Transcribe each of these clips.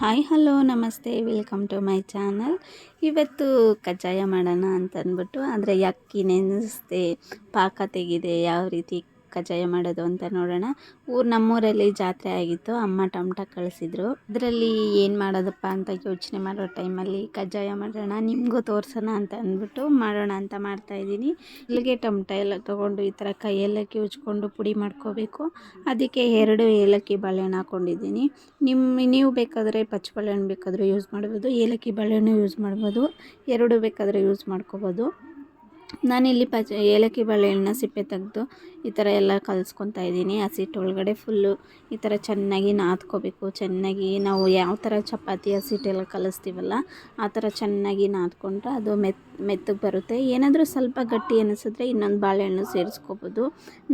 Hi, hello, ನಮಸ್ತೆ, welcome to my channel. ಇವತ್ತು ಕಜ್ಜಾಯ ಮಾಡೋಣ ಅಂತಂದ್ಬಿಟ್ಟು ಅಂದರೆ ಅಕ್ಕಿ ನೆನೆಸ್ದೆ, ಪಾಕ ತೆಗಿದೆ, ಯಾವ ರೀತಿ ಕಜ್ಜಾಯ ಮಾಡೋದು ಅಂತ ನೋಡೋಣ. ಊರು ನಮ್ಮೂರಲ್ಲಿ ಜಾತ್ರೆ ಆಗಿತ್ತು. ಅಮ್ಮ ಟಮಟ ಕಳಿಸಿದ್ರು. ಅದರಲ್ಲಿ ಏನು ಮಾಡೋದಪ್ಪ ಅಂತ ಯೋಚನೆ ಮಾಡೋ ಟೈಮಲ್ಲಿ ಕಜ್ಜಾಯ ಮಾಡೋಣ, ನಿಮಗೂ ತೋರಿಸೋಣ ಅಂತ ಅಂದ್ಬಿಟ್ಟು ಮಾಡೋಣ ಅಂತ ಮಾಡ್ತಾಯಿದ್ದೀನಿ ಇಲ್ಲಿಗೆ ಟಮಟ ಎಲ್ಲ ತೊಗೊಂಡು ಈ ಥರ ಕೈಯೆಲ್ಲ ಕಿವುಚ್ಕೊಂಡು ಪುಡಿ ಮಾಡ್ಕೋಬೇಕು. ಅದಕ್ಕೆ ಎರಡು ಏಲಕ್ಕಿ ಬಾಳೆಹಣ್ಣು ಹಾಕ್ಕೊಂಡಿದ್ದೀನಿ ನಿಮ್ಮ ನೀವು ಬೇಕಾದರೆ ಪಚ್ಚ ಬಾಳೆಹಣ್ಣು ಬೇಕಾದರೂ ಯೂಸ್ ಮಾಡ್ಬೋದು, ಏಲಕ್ಕಿ ಬಾಳೆಹಣ್ಣು ಯೂಸ್ ಮಾಡ್ಬೋದು, ಎರಡು ಬೇಕಾದರೆ ಯೂಸ್ ಮಾಡ್ಕೋಬೋದು. ನಾನಿಲ್ಲಿ ಪಚ ಏಲಕ್ಕಿ ಬಾಳೆಹಣ್ಣ ಸಿಪ್ಪೆ ತೆಗೆದು ಈ ಥರ ಎಲ್ಲ ಕಲಿಸ್ಕೊತಾ ಇದ್ದೀನಿ. ಹಸಿಟ್ಟು ಒಳಗಡೆ ಫುಲ್ಲು ಈ ಥರ ಚೆನ್ನಾಗಿ ನಾದ್ಕೋಬೇಕು. ಚೆನ್ನಾಗಿ ನಾವು ಯಾವ ಥರ ಚಪಾತಿ ಹಸಿಟ್ಟೆಲ್ಲ ಕಲಿಸ್ತೀವಲ್ಲ ಆ ಥರ ಚೆನ್ನಾಗಿ ನಾದ್ಕೊಂಡ್ರೆ ಅದು ಮೆತ್ ಮೆತ್ತಗೆ ಬರುತ್ತೆ. ಏನಾದರೂ ಸ್ವಲ್ಪ ಗಟ್ಟಿ ಅನ್ನಿಸಿದ್ರೆ ಇನ್ನೊಂದು ಬಾಳೆಹಣ್ಣು ಸೇರಿಸ್ಕೋಬೋದು.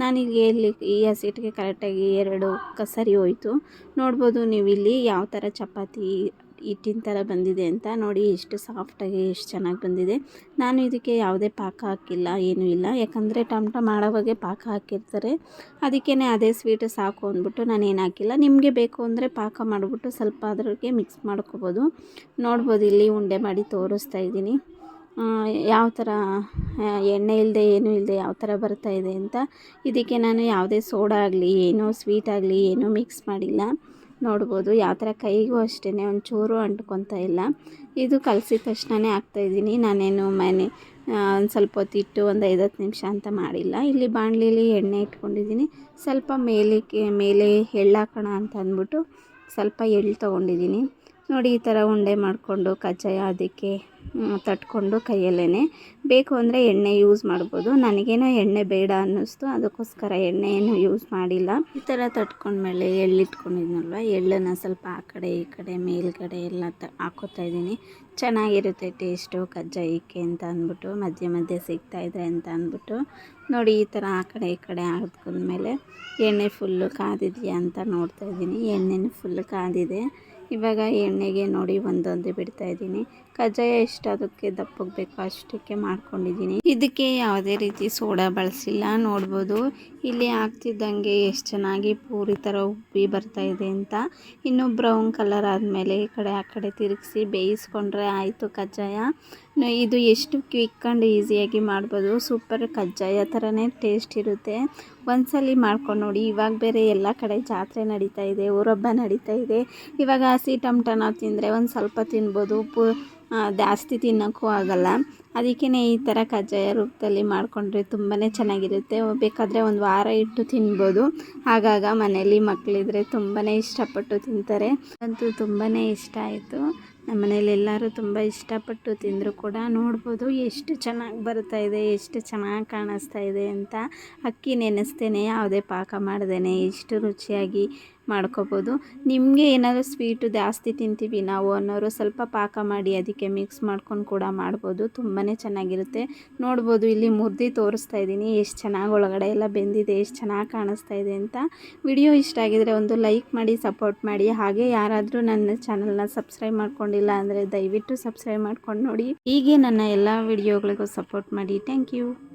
ನಾನೀಗ ಇಲ್ಲಿ ಈ ಹಸಿಟ್ಟಿಗೆ ಕರೆಕ್ಟಾಗಿ ಎರಡು ಕಸರಿ ಹೋಯ್ತು. ನೋಡ್ಬೋದು ನೀವು ಇಲ್ಲಿ ಯಾವ ಥರ ಚಪಾತಿ ಹಿಟ್ಟಿನ ಥರ ಬಂದಿದೆ ಅಂತ ನೋಡಿ ಎಷ್ಟು ಸಾಫ್ಟಾಗಿ ಎಷ್ಟು ಚೆನ್ನಾಗಿ ಬಂದಿದೆ. ನಾನು ಇದಕ್ಕೆ ಯಾವುದೇ ಪಾಕ ಹಾಕಿಲ್ಲ, ಏನೂ ಇಲ್ಲ. ಯಾಕಂದರೆ ಟೊಮ್ಟೊ ಮಾಡೋವಾಗೆ ಪಾಕ ಹಾಕಿರ್ತಾರೆ. ಅದಕ್ಕೇ ಅದೇ ಸ್ವೀಟ್ ಸಾಕು ಅಂದ್ಬಿಟ್ಟು ನಾನು ಏನು ಹಾಕಿಲ್ಲ. ನಿಮಗೆ ಬೇಕು ಅಂದರೆ ಪಾಕ ಮಾಡಿಬಿಟ್ಟು ಸ್ವಲ್ಪ ಅದ್ರಿಗೆ ಮಿಕ್ಸ್ ಮಾಡ್ಕೋಬೋದು. ನೋಡ್ಬೋದು, ಇಲ್ಲಿ ಉಂಡೆ ಮಾಡಿ ತೋರಿಸ್ತಾ ಇದ್ದೀನಿ. ಯಾವ ಥರ ಎಣ್ಣೆ ಇಲ್ಲದೆ ಏನೂ ಇಲ್ಲದೆ ಯಾವ ಥರ ಬರ್ತಾಯಿದೆ ಅಂತ. ಇದಕ್ಕೆ ನಾನು ಯಾವುದೇ ಸೋಡಾ ಆಗಲಿ, ಏನೂ ಸ್ವೀಟ್ ಆಗಲಿ ಏನೂ ಮಿಕ್ಸ್ ಮಾಡಿಲ್ಲ. ನೋಡ್ಬೋದು. ಯಾವ ಥರ ಕೈಗೂ ಅಷ್ಟೇ ಒಂಚೂರು ಅಂಟ್ಕೊತಾ ಇಲ್ಲ. ಇದು ಕಲಸಿದ ತಕ್ಷಣವೇ ಹಾಕ್ತಾಯಿದ್ದೀನಿ ನಾನೇನು ಮನೆ ಒಂದು ಸ್ವಲ್ಪ ಹೊತ್ತು ಇಟ್ಟು ಒಂದು ಐದು ಹತ್ತು ನಿಮಿಷ ಅಂತ ಮಾಡಿಲ್ಲ. ಇಲ್ಲಿ ಬಾಣಲಿಲಿ ಎಣ್ಣೆ ಇಟ್ಕೊಂಡಿದ್ದೀನಿ. ಸ್ವಲ್ಪ ಮೇಲಕ್ಕೆ ಮೇಲೆ ಎಳ್ಳಾಕೋಣ ಅಂತ ಅಂದ್ಬಿಟ್ಟು ಸ್ವಲ್ಪ ಎಳ್ಳು ತೊಗೊಂಡಿದ್ದೀನಿ. ನೋಡಿ ಈ ಥರ ಉಂಡೆ ಮಾಡಿಕೊಂಡು ಕಜ್ಜಾಯ ಅದಕ್ಕೆ ತಟ್ಕೊಂಡು ಕೈಯಲ್ಲೇ ಬೇಕು ಅಂದರೆ ಎಣ್ಣೆ ಯೂಸ್ ಮಾಡ್ಬೋದು. ನನಗೇನೋ ಎಣ್ಣೆ ಬೇಡ ಅನ್ನಿಸ್ತು, ಅದಕ್ಕೋಸ್ಕರ ಎಣ್ಣೆಯನ್ನು ಯೂಸ್ ಮಾಡಿಲ್ಲ. ಈ ಥರ ತಟ್ಕೊಂಡ್ಮೇಲೆ ಎಳ್ಳಿಟ್ಕೊಂಡಿದ್ನಲ್ವ? ಎಳ್ಳನ್ನು ಸ್ವಲ್ಪ ಆ ಕಡೆ ಈ ಕಡೆ ಮೇಲ್ಗಡೆ ಎಲ್ಲ ತ, ಹಾಕೋತಾ ಇದ್ದೀನಿ. ಚೆನ್ನಾಗಿರುತ್ತೆ ಟೇಸ್ಟು ಕಜ್ಜಾಯಕ್ಕೆ ಅಂತ ಅಂದ್ಬಿಟ್ಟು, ಮಧ್ಯೆ ಮಧ್ಯೆ ಸಿಗ್ತಾಯಿದೆ ಅಂತ ಅಂದ್ಬಿಟ್ಟು. ನೋಡಿ ಈ ಥರ ಆ ಕಡೆ ಈ ಕಡೆ ಹಾಕಿದ್ಮೇಲೆ ಎಣ್ಣೆ ಫುಲ್ಲು ಕಾದಿದೆಯಾ ಅಂತ ನೋಡ್ತಾ ಇದ್ದೀನಿ. ಎಣ್ಣೆನೂ ಫುಲ್ ಕಾದಿದೆ. ಇವಾಗ ಎಣ್ಣೆಗೆ ನೋಡಿ ಒಂದೊಂದೇ ಬಿಡ್ತಾ ಇದ್ದೀನಿ. ಕಜ್ಜಾಯ ಎಷ್ಟು ಅದಕ್ಕೆ ದಪ್ಪಗೆ ಬೇಕೋ ಅಷ್ಟಕ್ಕೆ ಮಾಡ್ಕೊಂಡಿದ್ದೀನಿ. ಇದಕ್ಕೆ ಯಾವುದೇ ರೀತಿ ಸೋಡಾ ಬಳಸಿಲ್ಲ, ನೋಡ್ಬೋದು. ಇಲ್ಲಿ ಆಗ್ತಿದ್ದಂಗೆ ಎಷ್ಟು ಚೆನ್ನಾಗಿ ಪೂರಿ ಥರ ಉಬ್ಬಿ ಬರ್ತಾ ಇದೆ ಅಂತ. ಇನ್ನು ಬ್ರೌನ್ ಕಲರ್ ಆದಮೇಲೆ ಈ ಕಡೆ ಆ ಕಡೆ ತಿರುಗಿಸಿ ಬೇಯಿಸ್ಕೊಂಡ್ರೆ ಆಯಿತು ಕಜ್ಜಾಯ. ಇದು ಎಷ್ಟು ಕ್ವಿಕ್ ಆ್ಯಂಡ್ ಈಸಿಯಾಗಿ ಮಾಡ್ಬೋದು. ಸೂಪರ್ ಕಜ್ಜಾಯ ಥರನೇ ಟೇಸ್ಟ್ ಇರುತ್ತೆ. ಒಂದ್ಸಲಿ ಮಾಡ್ಕೊಂಡು ನೋಡಿ. ಇವಾಗ ಬೇರೆ ಎಲ್ಲ ಕಡೆ ಜಾತ್ರೆ ನಡೀತಾ ಇದೆ, ಊರಬ್ಬ ನಡೀತಾ ಇದೆ. ಇವಾಗ ಹಸಿ ಟಮಟನ ತಿಂದರೆ ಒಂದು ಸ್ವಲ್ಪ ತಿನ್ಬೋದು, ಉಪ್ಪು ಜಾಸ್ತಿ ತಿನ್ನೋಕ್ಕೂ ಆಗಲ್ಲ. ಅದಕ್ಕೇ ಈ ಥರ ಕಜ್ಜಾಯ ರೂಪದಲ್ಲಿ ಮಾಡಿಕೊಂಡ್ರೆ ತುಂಬಾ ಚೆನ್ನಾಗಿರುತ್ತೆ. ಬೇಕಾದರೆ ಒಂದು ವಾರ ಇಟ್ಟು ತಿನ್ಬೋದು. ಆಗಾಗ ಮನೇಲಿ ಮಕ್ಕಳಿದ್ರೆ ತುಂಬಾ ಇಷ್ಟಪಟ್ಟು ತಿಂತಾರೆ. ಅಂತೂ ತುಂಬಾ ಇಷ್ಟ ಆಯಿತು. ನಮ್ಮ ಮನೇಲಿ ಎಲ್ಲರೂ ತುಂಬ ಇಷ್ಟಪಟ್ಟು ತಿಂದರೂ ಕೂಡ ನೋಡ್ಬೋದು ಎಷ್ಟು ಚೆನ್ನಾಗಿ ಬರ್ತಾ ಇದೆ, ಎಷ್ಟು ಚೆನ್ನಾಗಿ ಕಾಣಿಸ್ತಾ ಇದೆ ಅಂತ. ಅಕ್ಕಿ ನೆನೆಸ್ತೇನೆ, ಯಾವುದೇ ಪಾಕ ಮಾಡ್ದೇನೆ. ಎಷ್ಟು ರುಚಿಯಾಗಿ ಮಾಡ್ಕೋಬೋದು. ನಿಮಗೆ ಏನಾದರೂ ಸ್ವೀಟು ಜಾಸ್ತಿ ತಿಂತೀವಿ ನಾವು ಅನ್ನೋರು ಸ್ವಲ್ಪ ಪಾಕ ಮಾಡಿ ಅದಕ್ಕೆ ಮಿಕ್ಸ್ ಮಾಡ್ಕೊಂಡು ಕೂಡ ಮಾಡ್ಬೋದು. ತುಂಬಾ ಚೆನ್ನಾಗಿರುತ್ತೆ. ನೋಡ್ಬೋದು ಇಲ್ಲಿ ಮುರ್ದಿ ತೋರಿಸ್ತಾ ಇದ್ದೀನಿ. ಎಷ್ಟು ಚೆನ್ನಾಗಿ ಒಳಗಡೆ ಎಲ್ಲ ಬೆಂದಿದೆ, ಎಷ್ಟು ಚೆನ್ನಾಗಿ ಕಾಣಿಸ್ತಾ ಇದೆ ಅಂತ. ವಿಡಿಯೋ ಇಷ್ಟ ಆಗಿದರೆ ಒಂದು ಲೈಕ್ ಮಾಡಿ ಸಪೋರ್ಟ್ ಮಾಡಿ. ಹಾಗೆ ಯಾರಾದರೂ ನನ್ನ ಚಾನಲ್ನ ಸಬ್ಸ್ಕ್ರೈಬ್ ಮಾಡ್ಕೊಂಡಿಲ್ಲ ಅಂದರೆ ದಯವಿಟ್ಟು ಸಬ್ಸ್ಕ್ರೈಬ್ ಮಾಡ್ಕೊಂಡು ನೋಡಿ. ಹೀಗೆ ನನ್ನ ಎಲ್ಲ ವಿಡಿಯೋಗಳಿಗೂ ಸಪೋರ್ಟ್ ಮಾಡಿ. Thank you